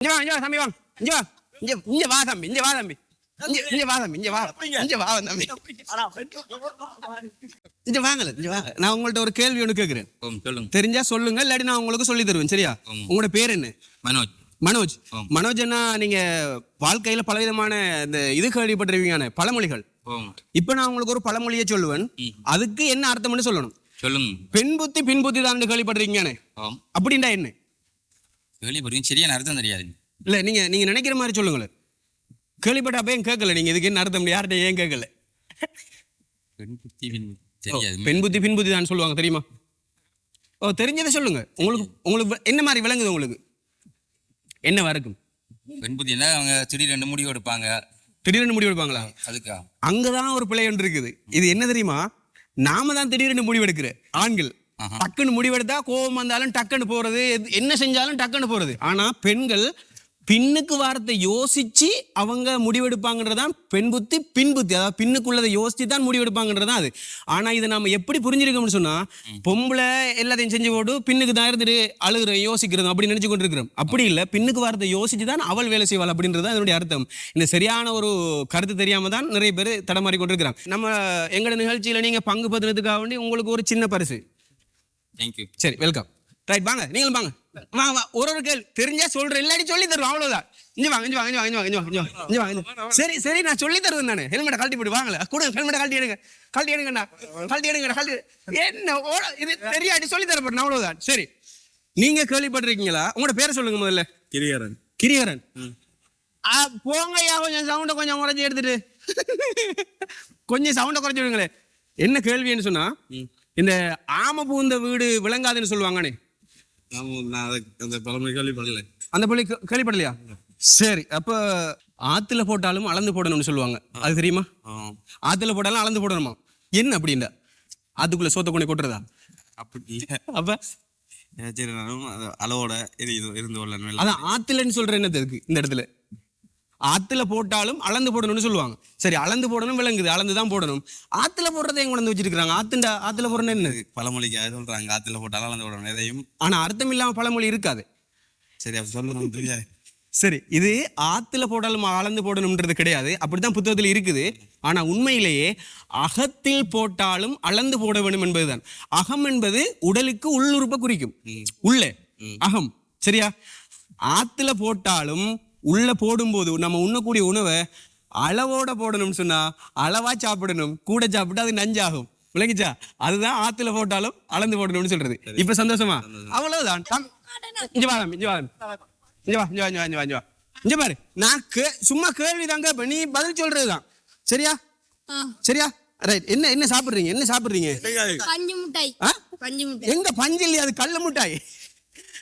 இங்க வா இங்க வா தம்பி வாங்க இங்க வா இங்க இங்க வா தம்பி இங்க வா தம்பி இங்க வா தம்பி இங்க வா இங்க வா தம்பி இங்க வாங்கல இங்க வாங்க நான் உங்கள்ட்ட ஒரு கேள்வி ஒன்று கேட்கிறேன் சொல்லுங்க. தெரிஞ்சா சொல்லுங்க இல்லாட்டி நான் உங்களுக்கு சொல்லி தருவேன் சரியா. உங்களோட பேர் என்ன? மனோஜ். மனோஜ். மனோஜ் அண்ணா நீங்க வாழ்க்கையில பலவிதமான இந்த இது கேள்விப்பட்டிருப்பீங்க பழமொழிகள். இப்ப நான் உங்களுக்கு ஒரு பழமொழியை சொல்லுவேன். அதுக்கு என்ன அர்த்தம்னு சொல்லணும். சொல்லுங்க. பெண் புத்தி பின் புத்தி தான் கேள்விப்பட்டிருக்கீங்கன்னு. ஓம் அப்படின்டா என்ன? கேள்விப்படுறீங்க சரியான அர்த்தம் தெரியாது. இல்ல நீங்க நீங்க நினைக்கிற மாதிரி சொல்லுங்களேன் கேள்விப்பட்ட அப்ப ஏன் கேட்கல? நீங்க இதுக்கு என்ன அர்த்தம்? யார்கிட்ட ஏன் கேட்கல? பெண் புத்தி தெரியாது. பெண் புத்தி பின் புத்தி தான் சொல்லுவாங்க தெரியுமா? ஓ தெரிஞ்சதை சொல்லுங்க. உங்களுக்கு உங்களுக்கு என்ன மாதிரி விளங்குது உங்களுக்கு? என்ன வரைக்கும் பெண் புத்தினா அவங்க திடீர் ரெண்டு முடிவு எடுப்பாங்க திடீர்னு முடிவு எடுப்பாங்களா அதுக்கா? அங்கதான் ஒரு பிழை ஒன்று இருக்குது. இது என்ன தெரியுமா? நாம தான் திடீர்னு முடிவெடுக்கிற ஆண்கள். ஆஹா. டக்குன்னு முடிவெடுத்தா கோபம் வந்தாலும் டக்குன்னு போறது. என்ன செஞ்சாலும் டக்குன்னு போறது. ஆனா பெண்கள் பின்னுக்கு வாரத்தை யோசிச்சு அவங்க முடிவெடுப்பாங்கன்றதான் பெண் புத்தி பின் புத்தி. அதாவது பின்னுக்குள்ளதை யோசிச்சு தான் முடிவெடுப்பாங்கன்றதான் அது. ஆனா இதை நாம எப்படி புரிஞ்சிருக்கோம்னு சொன்னா பொம்பளை எல்லாத்தையும் செஞ்சு போட்டு பின்னுக்கு தான் இருந்துட்டு அழுகுறோம் யோசிக்கிறோம் அப்படி நினைச்சு கொண்டு இருக்கிறோம் அப்படி இல்ல பின்னுக்கு வாரத்தை யோசிச்சு தான் அவள் வேலை செய்வாள் அப்படின்றது தான் இதனுடைய அர்த்தம். இந்த சரியான ஒரு கருத்து தெரியாம தான் நிறைய பேர் தடமாறி கொண்டிருக்கிறாங்க நம்ம எங்களோட நிகழ்ச்சியில நீங்க பங்கு பத்தினதுக்காக வேண்டி உங்களுக்கு ஒரு சின்ன பரிசு. தேங்க்யூ சரி வெல்கம் ரைட் வாங்க நீங்களும் வாங்க. வாங்க வா ஒரு ஒரு கேள்வி. தெரிஞ்சா சொல்றேன் இல்லாட்டி சொல்லி தருவோம் அவ்வளவுதான். இங்க வாங்க இங்க வாங்க இங்க வாங்க இங்க வாங்க இங்க வாங்க இங்க வாங்க சரி சரி நான் சொல்லி தருவேன் நானு. ஹெல்மெட்டை கழட்டி போட்டு வாங்கல. கொடுங்க ஹெல்மெட்டை கழட்டி எடுங்க. கழட்டி எடுங்கண்ணா. கழட்டி எடுங்க கழட்டி என்ன இது தெரியாட்டி சொல்லி தரப்படும் அவ்வளவுதான். சரி நீங்க கேள்விப்பட்டிருக்கீங்களா? உங்களோட பேரை சொல்லுங்க முதல்ல. கிரிகாரன் கிரியரன் ஆ, போங்கய்யா கொஞ்சம் சவுண்டை கொஞ்சம் குறைச்சி எடுத்துட்டு. கொஞ்சம் சவுண்டை குறைச்சி விடுங்களேன். என்ன கேள்வின்னு சொன்னா இந்த ஆம பூந்த வீடு விளங்காதுன்னு சொல்லுவாங்கண்ணே. அந்த பழமொழி கேள்விப்படல. அந்த பள்ளி கேள்விப்படலையா? சரி அப்ப ஆத்துல போட்டாலும் அளந்து போடணும்னு சொல்லுவாங்க. அது தெரியுமா? ஆ, ஆத்துல போட்டாலும் அளந்து போடணுமா? என்ன அப்படின்னா ஆத்துக்குள்ள சோத்த கொண்டு கொட்டுறதா? அப்படி அப்ப அளவோட இது இருந்து அதான் ஆத்துலன்னு சொல்ற என்னது இருக்கு இந்த இடத்துல? ஆத்துல போட்டாலும் அளந்து போடணும்னு சொல்லுவாங்க. சரி அளந்து போடணும் விளங்குது அளந்து தான் போடணும். ஆத்துல போடுறதை எங்க கொண்டு வச்சிருக்காங்க ஆத்துண்டா ஆத்துல போடுறது என்னது? பழமொழிக்கு அது சொல்றாங்க. ஆத்துல போட்டாலும் அந்த போடணும். எதையும். ஆனா அர்த்தம் இல்லாம பழமொழி இருக்காது. சரி அப்ப சொல்லணும் தெரியாது. சரி இது ஆத்துல போட்டாலும் அளந்து போடணும்ன்றது கிடையாது. அப்படித்தான் புத்தகத்தில் இருக்குது. ஆனா உண்மையிலேயே அகத்தில் போட்டாலும் அளந்து போட வேண்டும் என்பதுதான். அகம் என்பது உடலுக்கு உள்ளுறுப்பை குறிக்கும். உள்ளே. அகம். சரியா? ஆத்துல போட்டாலும் உள்ள போடும்போது நம்ம உண்ணக்கூடிய உணவை அளவோட போடணும்னு சொன்னா அளவா சாப்பிடணும். கூட சாப்பிட்டா அது நஞ்சாகும். விளங்கிச்சா? அதுதான் ஆத்துல போட்டாலும் அளந்து போடணும்னு சொல்றது. இப்ப சந்தோஷமா? அவ்வளவுதான். இங்க வா இங்க வா. இங்க வா இங்க வா இங்க வா இங்க வா இங்க வா. இங்க பாரு. நான் கே- சும்மா கேள்வி தாங்க நீ பதில் சொல்றதுதான். சரியா? சரியா? ரைட் என்ன என்ன சாப்பிடுறீங்க? என்ன சாப்பிடுறீங்க? பஞ்சு மிட்டாய்? பஞ்சு மிட்டாய். எங்க பஞ்சு இல்லையா? அது கள்ள முட்டாய்.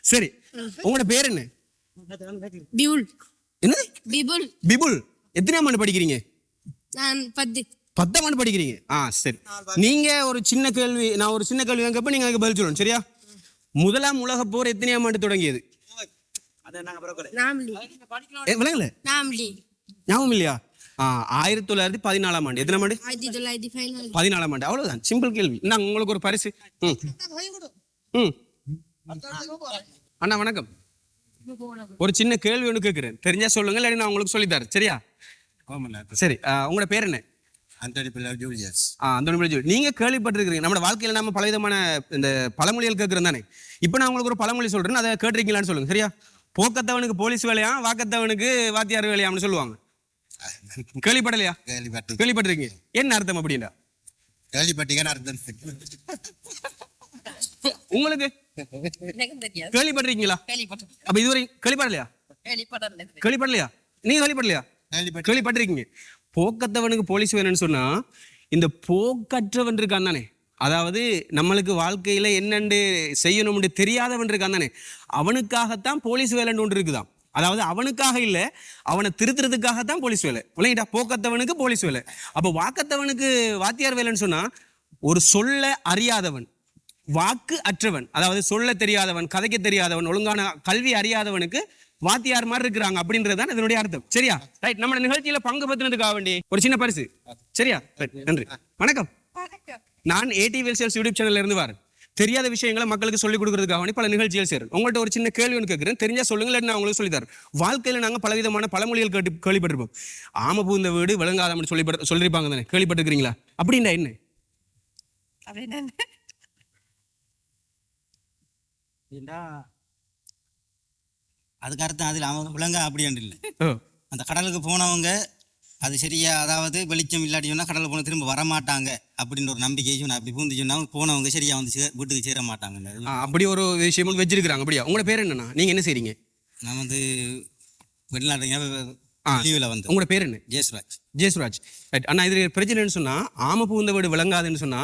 சரி. உங்களோட பேர் என்ன? பிபுல். என்னது? பிபுல். பிபுல். எத்தனையாம் ஆண்டு படிக்கிறீங்க? நான் பத்து. பத்தாம் ஆண்டு படிக்கிறீங்க. ஆ சரி. நீங்க ஒரு சின்ன கேள்வி நான் ஒரு சின்ன கேள்வி கேட்கப்ப நீங்க அதுக்கு பதில் சொல்லணும் சரியா? முதலாம் உலகப் போர் எத்தனையாம் ஆண்டு தொடங்கியது? விளங்கல. ஞாபகம் இல்லையா? ஆயிரத்தி தொள்ளாயிரத்தி பதினாலாம் ஆண்டு. எத்தனை ஆண்டு? பதினாலாம் ஆண்டு. அவ்வளவுதான். சிம்பிள் கேள்வி. நான் உங்களுக்கு ஒரு பரிசு. ம். ம். அண்ணா வணக்கம். ஒரு சின்ன கேள்வி ஒன்று கேட்குறேன் தெரிஞ்சா சொல்லுங்க இல்லாட்டி நான் உங்களுக்கு சொல்லித்தரேன் சரியா? சரி உங்களோட பேர் என்ன? அந்தடி பிள்ளை ஜூலியஸ். ஆ கேள்விப்பட்டிருக்கிறீங்க. நம்ம வாழ்க்கையில நம்ம பலவிதமான இந்த பழமொழிகள் கேட்குறோம் தானே. இப்போ நான் உங்களுக்கு ஒரு பழமொழி சொல்றேன் அதை கேட்டிருக்கீங்களான்னு சொல்லுங்க. சரியா? போக்கத்தவனுக்கு போலீஸ் வேலையா வாக்கத்தவனுக்கு வாத்தியார் வேலையாம்னு சொல்லுவாங்க. கேள்விப்படலையா? கேள்விப்பட்டு கேள்விப்பட்டிருக்கீங்க. என்ன அர்த்தம் அப்படின்னா? கேள்விப்பட்டீங்கன்னு அர்த்தம். உங்களுக்கு? கேள்விப்பட்டிருக்கீங்களா? அப்ப இதுவரை கேள்விப்படலையா? கேள்விப்படலையா? நீங்க கேள்விப்படலையா? கேள்விப்பட்டு கேள்விப்பட்டிருக்கீங்க. போக்கத்தவனுக்கு போலீஸ் வேணும்னு சொன்னா இந்த போக்கற்றவன் இருக்கான் தானே. அதாவது நம்மளுக்கு வாழ்க்கையில என்னென்று செய்யணும்னு தெரியாதவன் இருக்கான் தானே. அவனுக்காகத்தான் போலீஸ் வேலைன்னு ஒன்று இருக்குதாம். அதாவது அவனுக்காக இல்ல அவனை திருத்துறதுக்காகத்தான் போலீஸ் வேலை. விளங்கிட்டா போக்கத்தவனுக்கு போலீஸ் வேலை. அப்ப வாக்கத்தவனுக்கு வாத்தியார் வேலைன்னு சொன்னா ஒரு சொல்ல அறியாதவன். வாக்கு அற்றவன் அதாவது சொல்ல தெரியாதவன் கதைக்க தெரியாதவன் ஒழுங்கான கல்வி அறியாதவனுக்கு வாத்தியார் மாதிரி இருக்கிறாங்க அப்படின்றது தான் இதனுடைய அர்த்தம். சரியா? ரைட் நம்ம நிகழ்ச்சியில பங்கு பத்தினதுக்காக வேண்டி ஒரு சின்ன பரிசு. சரியா? நன்றி. வணக்கம். நான் ஏடி வெல்சேல்ஸ் யூடியூப் சேனல்ல இருந்து வரேன். தெரியாத விஷயங்களை மக்களுக்கு சொல்லிக் கொடுக்கறதுக்காக வேண்டி பல நிகழ்ச்சிகள் செய்யறோம் உங்கள்ட்ட ஒரு சின்ன கேள்வி ஒன்று கேட்குறேன். தெரிஞ்சா சொல்லுங்க நான் உங்களுக்கு சொல்லி தரேன். வாழ்க்கையில நாங்க பலவிதமான பழமொழிகள் கேட்டு கேள்விப்பட்டிருப்போம். ஆம பூந்த வீடு விளங்காதம்னு சொல்லி சொல்லியிருப்பாங்க தானே கேள்விப்பட்டிருக்கிறீங்களா அப்படின்னா என்ன? அப்படின்னா அதுக்கு அர்த்தம் அதில் அவங்க விலங்க அப்படின்ட்டு இல்லை. அந்த கடலுக்கு போனவங்க அது சரியா அதாவது வெளிச்சம் இல்லாட்டி சொன்னா கடலுக்கு போன திரும்ப வரமாட்டாங்க அப்படின்ற ஒரு நம்பிக்கை சொன்னா அப்படி பூந்து சொன்னா போனவங்க சரியா வந்து வீட்டுக்கு சேர மாட்டாங்க அப்படி ஒரு விஷயமும் வச்சிருக்கிறாங்க அப்படியா? உங்களோட பேர் என்னண்ணா? நீங்க என்ன செய்றீங்க? நான் வந்து வெளிநாட்டுங்க ஆ. லீவில் வந்து உங்களோட பேர் என்ன? ஜெயஸ்ராஜ் ஜெயசுராஜ் ரைட் அண்ணா இது பிரச்சனைன்னு சொன்னா ஆம பூந்த வீடு விளங்காதுன்னு சொன்னா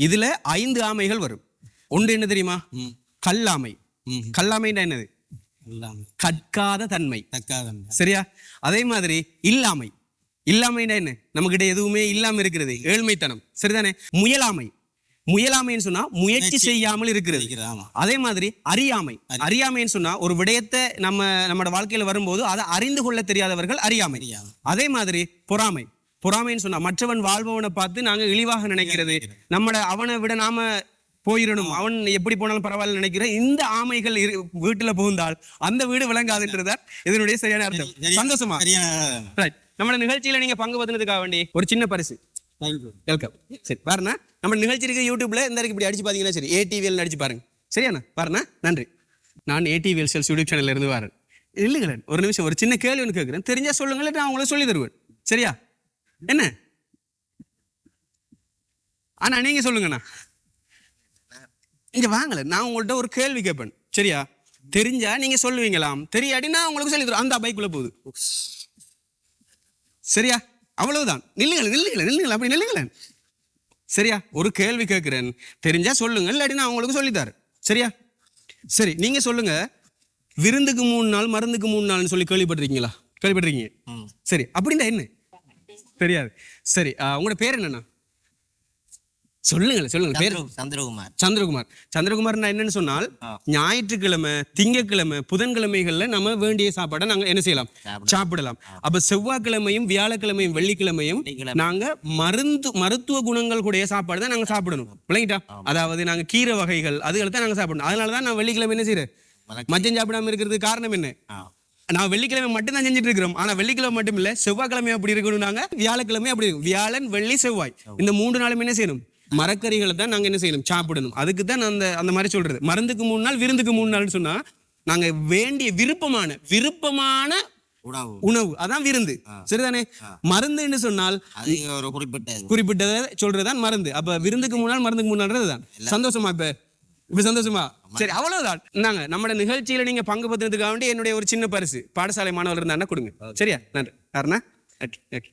இதுல ஐந்து ஆமைகள் வரும். ஒன்று என்ன தெரியுமா? கல்லாமை. கல்லாமைன்னா என்னது? கற்காத தன்மை. தக்காத சரியா? அதே மாதிரி இல்லாமை. இல்லாமைன்னா என்ன? நம்மகிட்ட எதுவுமே இல்லாம இருக்கிறது. ஏழ்மைத்தனம். சரிதானே? முயலாமை. முயலாமைன்னு சொன்னா முயற்சி செய்யாமல் இருக்கிறது. அதே மாதிரி அறியாமை. அறியாமைன்னு சொன்னா ஒரு விடயத்தை நம்ம நம்மட வாழ்க்கையில வரும்போது அதை அறிந்து கொள்ள தெரியாதவர்கள் அறியாமை. அதே மாதிரி பொறாமை. பொறாமைன்னு சொன்னா மற்றவன் வாழ்பவனை பார்த்து நாங்க இழிவாக நினைக்கிறது. நம்மட அவனை விட நாம போயிடணும் அவன் எப்படி போனாலும் பரவாயில்ல நினைக்கிற இந்த ஆமைகள் வீட்டுல புகுந்தால் அந்த வீடு விளங்காதுன்றதா இதனுடைய சரியான அர்த்தம். சந்தோஷமா? நம்ம நிகழ்ச்சியில நீங்க பங்கு பத்தினதுக்காக வேண்டி ஒரு சின்ன பரிசு. வெல்கம் சரி பாருண்ணா. நம்ம நிகழ்ச்சி இருக்க யூடியூப்ல இந்த இருக்கு இப்படி அடிச்சு பாத்தீங்கன்னா சரி ஏடிவிஎல் அடிச்சு பாருங்க. சரியாண்ணா? பாருண்ணா. நன்றி. நான் ஏடிவிஎல் செல்ஸ் யூடியூப் சேனல்ல இருந்து வரேன். இல்லைங்களேன் ஒரு நிமிஷம் ஒரு சின்ன கேள்வி ஒன்று கேட்குறேன் தெரிஞ்சா சொல்லுங்களேன் நான் உங்களுக்கு சொல்லி தருவேன். சரியா? என்ன? அண்ணா நீங்க சொல்லுங்கண்ணா. இங்க வாங்கல. நான் உங்கள்ட்ட ஒரு கேள்வி கேட்பேன் சரியா? தெரிஞ்சா நீங்க சொல்லுவீங்களாம். தெரியாட்டி நான் உங்களுக்கு சொல்லி தருவேன். அந்த பைக்குள்ள போகுது. சரியா? அவ்வளவுதான். நில்லுங்களேன் நில்லுங்களேன் நில்லுங்களேன். அப்படி நில்லுங்களேன். சரியா? ஒரு கேள்வி கேட்கிறேன். தெரிஞ்சா சொல்லுங்க. இல்லாட்டி நான் உங்களுக்கு சொல்லித்தரேன் சரியா? சரி நீங்க சொல்லுங்க. விருந்துக்கு மூணு நாள் மருந்துக்கு மூணு நாள்னு சொல்லி கேள்விப்பட்டிருக்கீங்களா? கேள்விப்பட்டிருக்கீங்க? சரி அப்படின்னா என்ன? தெரியாது. சரி உங்களோட பேர் என்னண்ணா? சொல்லுங்களேன் சொல்லுங்க பேர் சந்திரகுமார். சந்திரகுமார். சந்திரகுமார்னா என்னன்னு சொன்னால் ஞாயிற்றுக்கிழமை திங்கட்கிழமை புதன்கிழமைகள்ல நம்ம வேண்டிய சாப்பாடை நாங்க என்ன செய்யலாம்? சாப்பிடலாம். அப்ப செவ்வாய்க்கிழமையும் வியாழக்கிழமையும் வெள்ளிக்கிழமையும் நாங்க மருந்து மருத்துவ குணங்கள் கூடிய சாப்பாடு தான் நாங்க சாப்பிடணும். விளங்கிட்டா அதாவது நாங்க கீரை வகைகள் அதுகளை தான் நாங்க சாப்பிடணும். அதனால தான் நான் வெள்ளிக்கிழமை என்ன செய்யறேன் மஞ்சள் சாப்பிடாம இருக்கிறதுக்கு காரணம் என்ன? நான் வெள்ளிக்கிழமை மட்டும் தான் செஞ்சுட்டு இருக்கிறோம் ஆனா வெள்ளிக்கிழமை மட்டும் இல்ல செவ்வாய்க்கிழமை அப்படி இருக்கணும் நாங்க வியாழக்கிழமை அப்படி இருக்கும். வியாழன் வெள்ளி செவ்வாய். இந்த மூன்று நாளும் என்ன செய்யணும்? மரக்கறிகளை தான் நாங்க என்ன செய்யணும்? சாப்பிடணும். அதுக்கு தான் அந்த அந்த மாதிரி சொல்றது. மருந்துக்கு மூணு நாள் விருந்துக்கு மூணு நாள்னு சொன்னா நாங்க வேண்டிய விருப்பமான விருப்பமான உணவு. அதான் விருந்து. சரிதானே? மருந்துன்னு சொன்னால் ஒரு குறிப்பிட்ட. குறிப்பிட்டதை சொல்றதுதான் மருந்து. அப்ப விருந்துக்கு முன்னால் மருந்துக்கு தான். சந்தோஷமா இப்ப? இப்ப சந்தோஷமா? சரி அவ்வளவுதான். நாங்க நம்ம நிகழ்ச்சியில நீங்க பங்கு பத்தினதுக்காக வேண்டி என்னுடைய ஒரு சின்ன பரிசு. பாடசாலை மாணவர் இருந்தா கொடுங்க. சரியா? நன்றி. ஓகே.